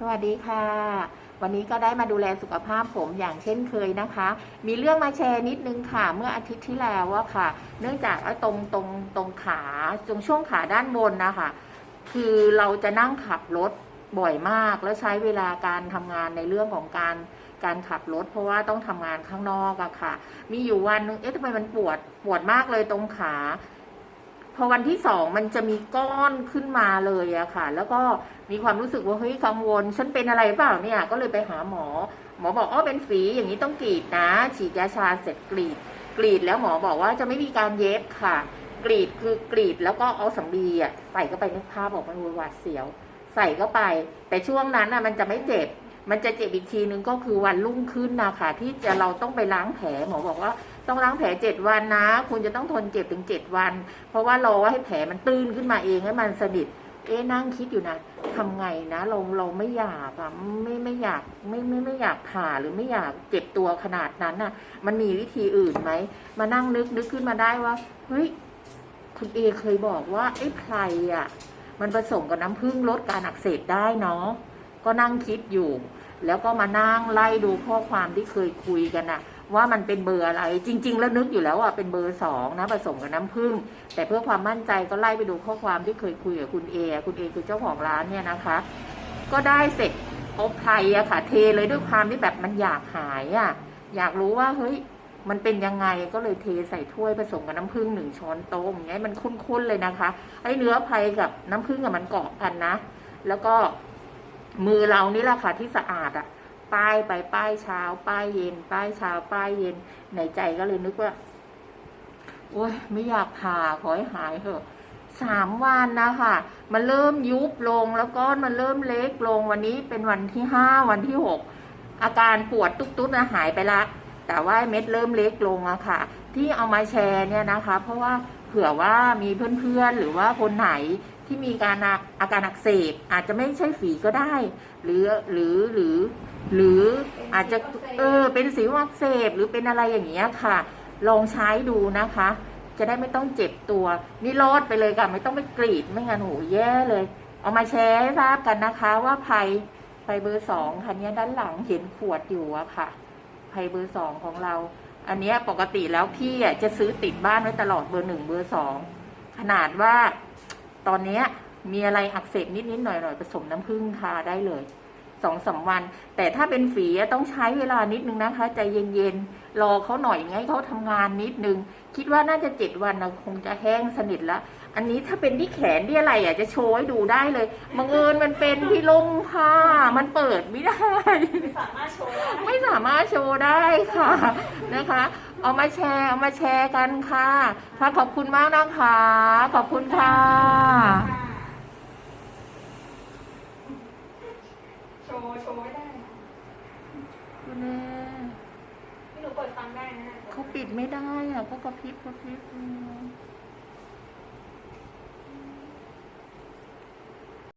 สวัสดีค่ะ วันนี้ก็ได้มาดูแลสุขภาพผมอย่างเช่นเคยนะคะ มีเรื่องมาแชร์นิดนึงค่ะ เมื่ออาทิตย์ที่แล้วว่าค่ะ เนื่องจากว่าตรงตรงตรงขาตรงช่วงขาด้านบนนะคะ คือเราจะนั่งขับรถบ่อยมากแล้วใช้เวลาการทำงานในเรื่องของการการขับรถ เพราะว่าต้องทำงานข้างนอกอะค่ะ มีอยู่วันหนึงเอ๊ะทำไมมันปวดปวดมากเลยตรงขา พอวันที่สองมันจะมีก้อนขึ้นมาเลยอะค่ะ แล้วก็มีความรู้สึกว่าเฮ้ยกังวล ฉันเป็นอะไรเปล่าเนี่ย ก็เลยไปหาหมอ หมอบอกอ๋อเป็นฝีอย่างนี้ต้องกรีดนะ ฉีดยาชาเสร็จกรีด กรีดแล้วหมอบอกว่าจะไม่มีการเย็บค่ะ กรีดคือกรีดแล้วก็เอาสำลีอะใส่เข้าไปนึกภาพบอกมันหวาดเสียว ใส่เข้าไป แต่ช่วงนั้นอะมันจะไม่เจ็บ มันจะเจ็บอีกทีนึงก็คือวันรุ่งขึ้นนะคะที่จะเราต้องไปล้างแผลหมอบอกว่าต้องล้างแผลเจ็ดวันนะ คุณจะต้องทนเจ็บถึงเจ็ดวัน เพราะว่ารอให้แผลมันตื้นขึ้นมาเองให้มันสนิทเอ๊นั่งคิดอยู่นะทำไงนะเราเราไม่อยากอะไม่ไม่อยากไม่ไม่ไม่อยากผ่าหรือไม่อยากเจ็บตัวขนาดนั้นน่ะ มันมีวิธีอื่นไหมมานั่งนึกนึกขึ้นมาได้ว่าเฮ้ยคุณเอเคยบอกว่าไอ้ไพรอะมันผสมกับน้ำผึ้งลดการอักเสบได้เนาะ ก็นั่งคิดอยู่ แล้วก็มานั่งไล่ดูข้อความที่เคยคุยกันอะว่ามันเป็นเบอร์อะไร จริง ๆ แล้วนึกอยู่แล้วอะเป็นเบอร์สองนะผสมกับน้ำผึ้งแต่เพื่อความมั่นใจก็ไล่ไปดูข้อความที่เคยคุยกับคุณเอคุณเอคือเจ้าของร้านเนี่ยนะคะ ก็ได้เสร็จเอาไพรอะค่ะ เทเลยด้วยความที่แบบมันอยากหายอะอยากรู้ว่าเฮ้ยมันเป็นยังไงก็เลยเทใส่ถ้วยผสมกับน้ำผึ้งหนึ่งช้อนโต๊ะอย่างเงี้ยมันข้นๆเลยนะคะไอ้เนื้อไพรกับน้ำผึ้งอะมันเกาะกันนะ แล้วก็ มือเรานี่แหละค่ะที่สะอาดอะป้ายไปป้ายเช้า ป้ายเย็น ป้ายเช้า ป้ายเย็นในใจก็เลยนึกว่าโอ้ยไม่อยากผ่าขอให้หายเถอะสามวันนะคะมันเริ่มยุบลงแล้วก็มันเริ่มเล็กลงวันนี้เป็นวันที่ห้าวันที่หกอาการปวดตุ๊บๆนะหายไปละ แต่ว่าเม็ดเริ่มเล็กลงอะค่ะ ที่เอามาแชร์เนี่ยนะคะ เพราะว่าเผื่อว่ามีเพื่อนๆหรือว่าคนไหน ที่มีการอาการอักเสบอาจจะไม่ใช่ฝีก็ได้ หรือหรือหรือ หรืออาจจะเออเป็นสิวอักเสบหรือเป็นอะไรอย่างเงี้ยค่ะ ลองใช้ดูนะคะ จะได้ไม่ต้องเจ็บตัวนี่รอดไปเลยค่ะ ไม่ต้องไปกรีดไม่งั้นโหแย่เลย เอามาแชร์ให้ทราบกันนะคะว่าภัยภัยเบอร์สองคันนี้ด้านหลังเห็นขวดอยู่อะค่ะภัยเบอร์สองของเรา อันนี้ปกติแล้วพี่จะซื้อติดบ้านไว้ตลอดเบอร์หนึ่งเบอร์สองขนาดว่า ตอนเนี้ยมีอะไรอักเสบนิดๆหน่อยๆผสมน้ำผึ้งทาได้เลยสองสามวัน แต่ถ้าเป็นฝีอะต้องใช้เวลานิดนึงนะคะใจเย็นๆรอเขาหน่อยไงเขาทำงานนิดนึง คิดว่าน่าจะเจ็ดวันนะคงจะแห้งสนิทแล้วอันนี้ถ้าเป็นที่แขนที่อะไรอะจะโชว์ให้ดูได้เลยบังเอิญมันเป็นที่ลงผ้ามันเปิดไม่ได้ ไม่สามารถโชว์ได้ไม่สามารถโชว์ได้ค่ะนะคะ เอามาแชร์ เอามาแชร์กันค่ะค่ะขอบคุณมากนะคะ ขอบคุณค่ะ โชว์ โชว์ไม่ได้นะคุณแม่พี่หนูเปิดฟังได้นะเขาปิดไม่ได้อะเขากระพริบกระพริบอืม